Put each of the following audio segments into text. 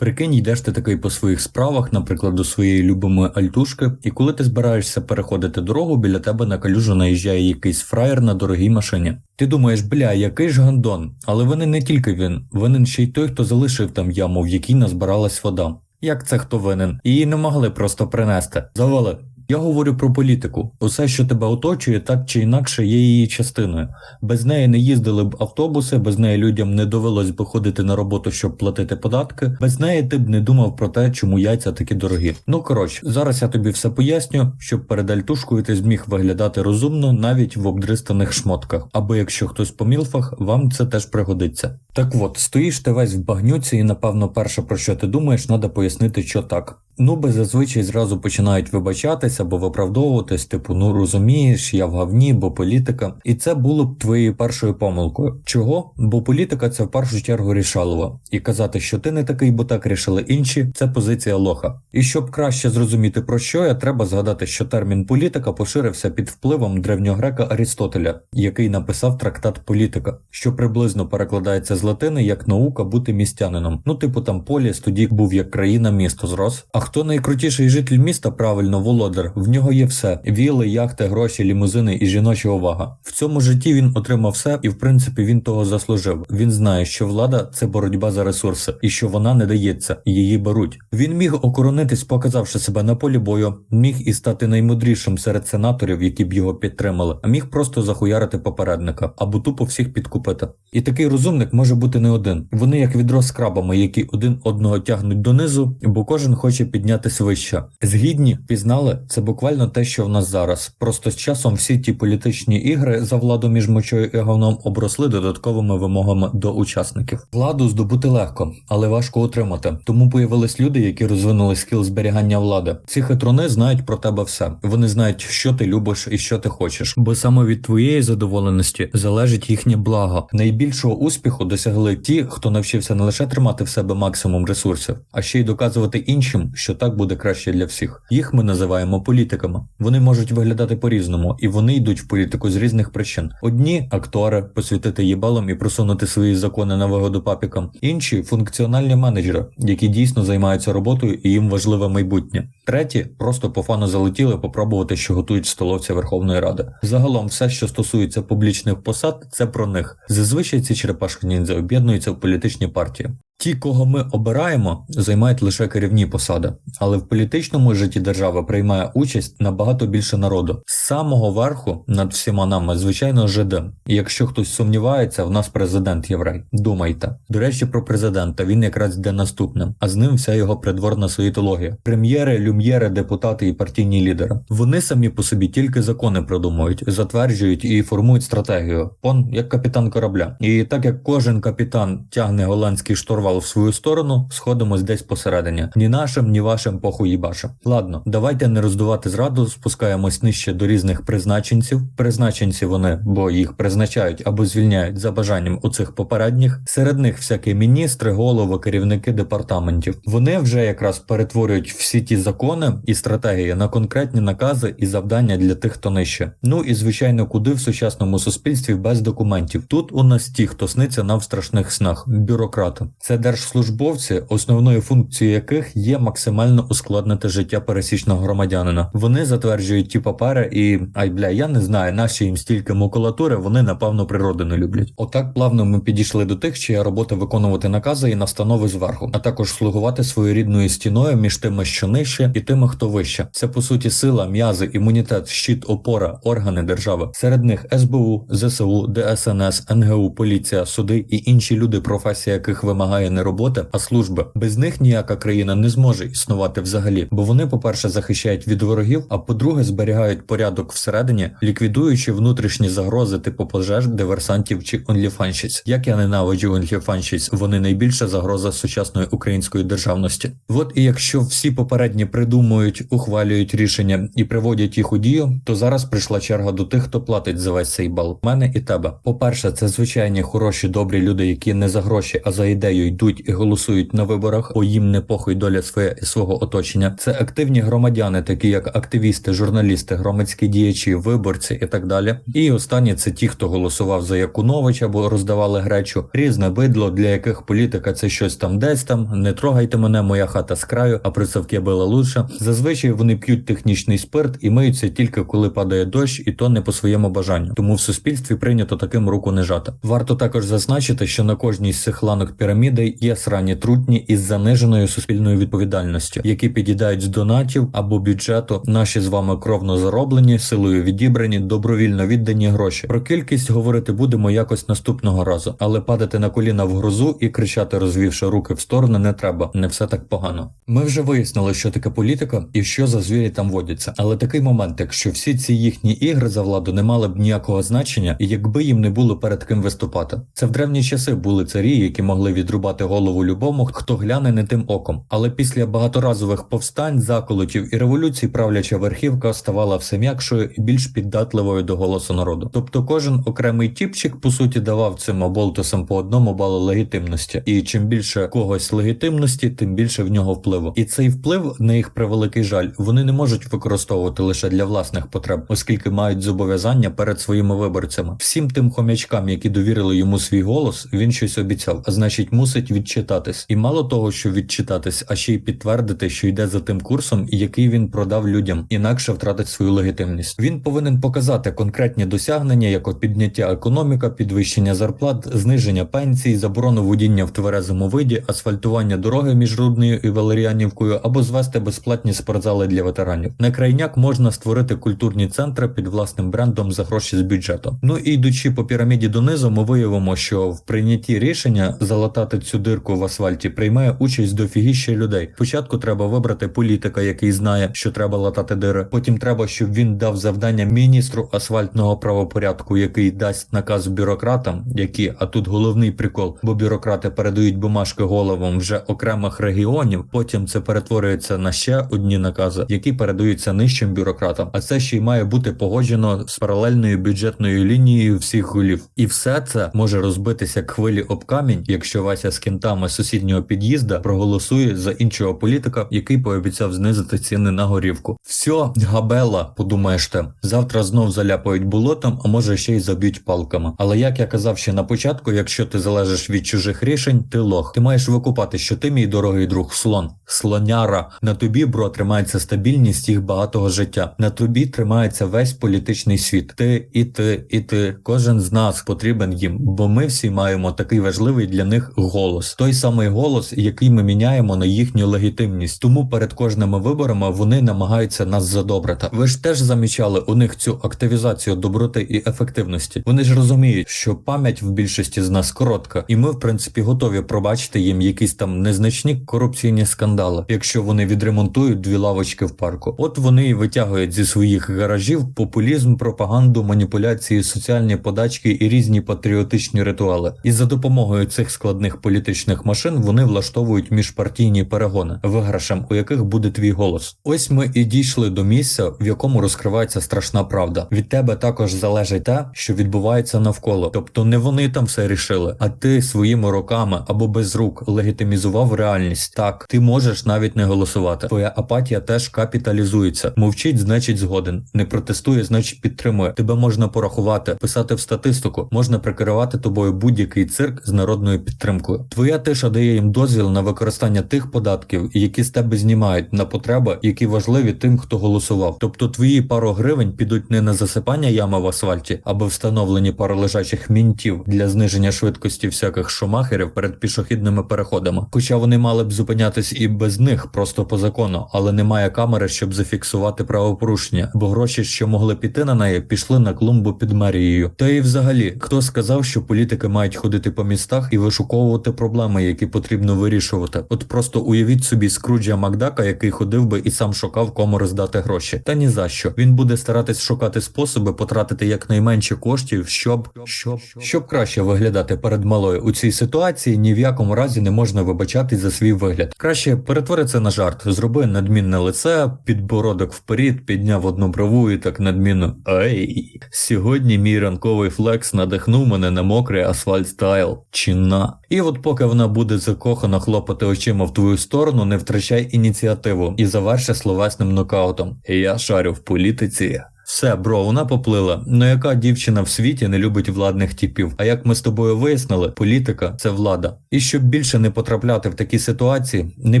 Прикинь, йдеш ти такий по своїх справах, наприклад, до своєї любимої альтушки, і коли ти збираєшся переходити дорогу, біля тебе на калюжу наїжджає якийсь фраєр на дорогій машині. Ти думаєш, бля, який ж гандон, але винен не тільки він, винен ще й той, хто залишив там яму, в якій назбиралась вода. Як це хто винен? Її не могли просто принести. Завали. Я говорю про політику. Усе, що тебе оточує, так чи інакше є її частиною. Без неї не їздили б автобуси, без неї людям не довелось би ходити на роботу, щоб платити податки. Без неї ти б не думав про те, чому яйця такі дорогі. Ну коротше, зараз я тобі все поясню, щоб перед альтушкою ти зміг виглядати розумно навіть в обдристаних шмотках. Або якщо хтось по мілфах, вам це теж пригодиться. Так от, стоїш ти весь в багнюці, і напевно перше про що ти думаєш, треба пояснити, що так. Нуби зазвичай зразу починають вибачатися або виправдовуватись, типу, ну розумієш, я в гавні, бо політика. І це було б твоєю першою помилкою. Чого? Бо політика це в першу чергу рішалова. І казати, що ти не такий, бо так рішили інші, це позиція лоха. І щоб краще зрозуміти про що я, треба згадати, що термін політика поширився під впливом древньогрека Арістотеля, який написав трактат Політика, що приблизно перекладається з латини як наука бути містянином. Ну, типу там поліс тоді був як країна місто зрос. А хто найкрутіший житель міста? Правильно, володар. В нього є все: віли, яхти, гроші, лімузини і жіноча увага. В цьому житті він отримав все, і в принципі він того заслужив. Він знає, що влада це боротьба за ресурси, і що вона не дається, її беруть. Він міг окоронитись, показавши себе на полі бою, міг і стати наймудрішим серед сенаторів, які б його підтримали, а міг просто захуярити попередника або тупо всіх підкупити. І такий розумник може бути не один. Вони як відро з крабами, які один одного тягнуть донизу, бо кожен хоче піднятись вище. Згідні пізнали це буквально те, що в нас зараз. Просто з часом всі ті політичні ігри за владу між мочою і говном обросли додатковими вимогами до учасників. Владу здобути легко, але важко утримати. Тому появились люди, які розвинули скіл зберігання влади. Ці хитруни знають про тебе все. Вони знають, що ти любиш і що ти хочеш. Бо саме від твоєї задоволеності залежить їхнє благо. Найбільшого успіху досягли ті, хто навчився не лише тримати в себе максимум ресурсів, а ще й доказувати іншим, що так буде краще для всіх. Їх ми називаємо політиками. Вони можуть виглядати по-різному, і вони йдуть в політику з різних причин. Одні актори посвятити їбалом і просунути свої закони на вигоду папікам, інші функціональні менеджери, які дійсно займаються роботою і їм важливе майбутнє. Треті просто по фану залетіли попробувати, що готують столовці Верховної Ради. Загалом, все, що стосується публічних посад, це про них. Зазвичай ці черепашки ніндзя об'єднуються в політичні партії. Ті, кого ми обираємо, займають лише керівні посади, але в політичному житті держави приймає участь набагато більше народу. З самого верху над всіма нами, звичайно, ЖД. І якщо хтось сумнівається, в нас президент єврей. Думайте. До речі, про президента він якраз йде наступним, а з ним вся його придворна суєтологія. Прем'єри, люм'єри, депутати і партійні лідери. Вони самі по собі тільки закони придумують, затверджують і формують стратегію. Он як капітан корабля. І так як кожен капітан тягне голландський штурвал в свою сторону, сходимось десь посередині. Ні нашим, ні вашим похуй їбашим. Ладно, давайте не роздувати зраду, спускаємось нижче до різних призначенців. Призначенці вони, бо їх призначають або звільняють за бажанням у цих попередніх. Серед них всякі міністри, голови, керівники департаментів. Вони вже якраз перетворюють всі ті закони і стратегії на конкретні накази і завдання для тих, хто нижче. Ну і звичайно, куди в сучасному суспільстві без документів. Тут у нас ті, хто сниться нам в страшних снах, бюрократи. Це держслужбовці, основною функцією яких є максимально ускладнити життя пересічного громадянина. Вони затверджують ті папери, і ай бля, я не знаю, наші їм стільки макулатури, вони напевно природи не люблять. Отак плавно ми підійшли до тих, чия робота виконувати накази і настанови зверху, а також слугувати своєрідною стіною між тими, що нижче, і тими, хто вище. Це по суті сила, м'язи, імунітет, щит, опора, органи держави. Серед них СБУ, ЗСУ, ДСНС, НГУ, поліція, суди і інші люди, професія яких вимагає не роботи, а служби. Без них ніяка країна не зможе існувати взагалі, бо вони, по-перше, захищають від ворогів, а по-друге, зберігають порядок всередині, ліквідуючи внутрішні загрози типу пожеж, диверсантів чи онліфанщиць. Як я ненавиджу онліфанщиць, вони найбільша загроза сучасної української державності. От і якщо всі попередні придумують, ухвалюють рішення і приводять їх у дію, то зараз прийшла черга до тих, хто платить за весь цей бал. Мене і тебе. По-перше, це звичайні хороші, добрі люди, які не за гроші, а за ідею йдуть і голосують на виборах, бо їм не похуй доля своє і свого оточення. Це активні громадяни, такі як активісти, журналісти, громадські діячі, виборці і так далі. І останні це ті, хто голосував за Якуновича або роздавали гречу, різне бидло, для яких політика це щось там десь там. Не трогайте мене, моя хата з краю, а присавки була лучше. Зазвичай вони п'ють технічний спирт і миються тільки коли падає дощ, і то не по своєму бажанню. Тому в суспільстві прийнято таким руку не жати. Варто також зазначити, що на кожній з цих ланок піраміди є срані трутні із заниженою суспільною відповідальністю, які під'їдають з донатів або бюджету. Наші з вами кровно зароблені, силою відібрані, добровільно віддані гроші. Про кількість говорити будемо якось наступного разу, але падати на коліна в грозу і кричати, розвівши руки в сторони, не треба. Не все так погано. Ми вже вияснили, що таке політика і що за звірі там водяться. Але такий момент, якщо всі ці їхні ігри за владу не мали б ніякого значення, якби їм не було перед ким виступати. Це в древні часи були царі, які могли відрубати голову любому, хто гляне не тим оком. Але після багаторазових повстань, заколотів і революцій правляча верхівка ставала все м'якшою і більш піддатливою до голосу народу. Тобто кожен окремий тіпчик по суті давав цим оболтусам по одному балу легітимності, і чим більше когось легітимності, тим більше в нього впливу. І цей вплив на їх превеликий жаль вони не можуть використовувати лише для власних потреб, оскільки мають зобов'язання перед своїми виборцями. Всім тим хомячкам, які довірили йому свій голос, він щось обіцяв, а значить, мусить відчитатись. І мало того, що відчитатись, а ще й підтвердити, що йде за тим курсом, який він продав людям, інакше втратить свою легітимність. Він повинен показати конкретні досягнення, як підняття економіка, підвищення зарплат, зниження пенсій, заборону водіння в тверезому виді, асфальтування дороги між Руднею і Валеріанівкою або звести безплатні спортзали для ветеранів. На крайняк можна створити культурні центри під власним брендом за гроші з бюджету. Ну і йдучи по піраміді донизу, ми виявимо, що в прийнятті рішення залатати цю дирку в асфальті приймає участь дофігіще людей. Спочатку треба вибрати політика, який знає, що треба латати дири. Потім треба, щоб він дав завдання міністру асфальтного правопорядку, який дасть наказ бюрократам, які, а тут головний прикол, бо бюрократи передають бумажки головам вже окремих регіонів. Потім це перетворюється на ще одні накази, які передаються нижчим бюрократам. А це ще й має бути погоджено з паралельною бюджетною лінією всіх голів. І все це може розбитися хвилі об камінь, якщо Вася з кінтами сусіднього під'їзда проголосує за іншого політика, який пообіцяв знизити ціни на горівку. Все, габела, подумаєш ти. Завтра знов заляпають болотом, а може ще й заб'ють палками. Але як я казав ще на початку, якщо ти залежиш від чужих рішень, ти лох. Ти маєш викупати, що ти, мій дорогий друг, слон, слоняра. На тобі, бро, тримається стабільність їх багатого життя. На тобі тримається весь політичний світ. Ти і ти, і ти. Кожен з нас потрібен їм, бо ми всі маємо такий важливий для них голос. Той самий голос, який ми міняємо на їхню легітимність. Тому перед кожними виборами вони намагаються нас задобрити. Ви ж теж замічали у них цю активізацію доброти і ефективності. Вони ж розуміють, що пам'ять в більшості з нас коротка, і ми, в принципі, готові пробачити їм якісь там незначні корупційні скандали, якщо вони відремонтують дві лавочки в парку. От вони і витягують зі своїх гаражів популізм, пропаганду, маніпуляції, соціальні подачки і різні патріотичні ритуали. І за допомогою цих складних політичних машин вони влаштовують міжпартійні перегони, виграшем у яких буде твій голос. Ось ми і дійшли до місця, в якому розкривається страшна правда. Від тебе також залежить те, що відбувається навколо. Тобто не вони там все рішили, а ти своїми руками або без рук легітимізував реальність. Так, ти можеш навіть не голосувати. Твоя апатія теж капіталізується. Мовчить, значить згоден. Не протестує, значить підтримує. Тебе можна порахувати, писати в статистику, можна прикривати тобою будь-який цирк з народною підтримкою. Твоя тиша дає їм дозвіл на використання тих податків, які з тебе знімають на потреби, які важливі тим, хто голосував. Тобто твої пару гривень підуть не на засипання ями в асфальті або встановлені пару лежачих мінтів для зниження швидкості всяких шумахерів перед пішохідними переходами. Хоча вони мали б зупинятись і без них просто по закону, але немає камери, щоб зафіксувати правопорушення, бо гроші, що могли піти на неї, пішли на клумбу під мерією. Та і взагалі, хто сказав, що політики мають ходити по містах і вишуковувати проблеми, які потрібно вирішувати. От просто уявіть собі Скруджа Макдака, який ходив би і сам шукав, кому роздати гроші. Та ні за що. Він буде старатись шукати способи потратити якнайменше коштів, щоб щоб щоб краще виглядати перед малою у цій ситуації. Ні в якому разі не можна вибачатись за свій вигляд. Краще перетвори це на жарт. Зроби надмінне лице, підбородок вперед, підняв одну брову і так надмінно. Ей, сьогодні мій ранковий флекс надихнув мене на мокрий асфальт стайл. Чина. І от поки вона буде закохано хлопати очима в твою сторону, не втрачай ініціативу і заверши словесним нокаутом. Я шарю в політиці. Все, бро, вона поплила. Ну яка дівчина в світі не любить владних типів? А як ми з тобою вияснили, політика це влада. І щоб більше не потрапляти в такі ситуації, не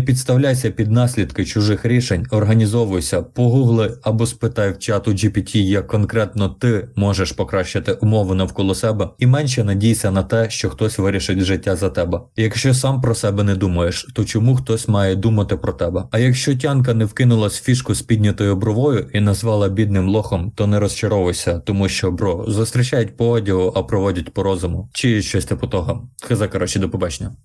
підставляйся під наслідки чужих рішень, організовуйся, погугли або спитай в чату GPT, як конкретно ти можеш покращити умови навколо себе, і менше надійся на те, що хтось вирішить життя за тебе. Якщо сам про себе не думаєш, то чому хтось має думати про тебе? А якщо тянка не вкинулась фішку з піднятою бровою і назвала бідним лохом, то не розчаровуйся, тому що бро зустрічають по одягу, а проводять по розуму, чи щось типу того. Хиза, коротше, до побачення.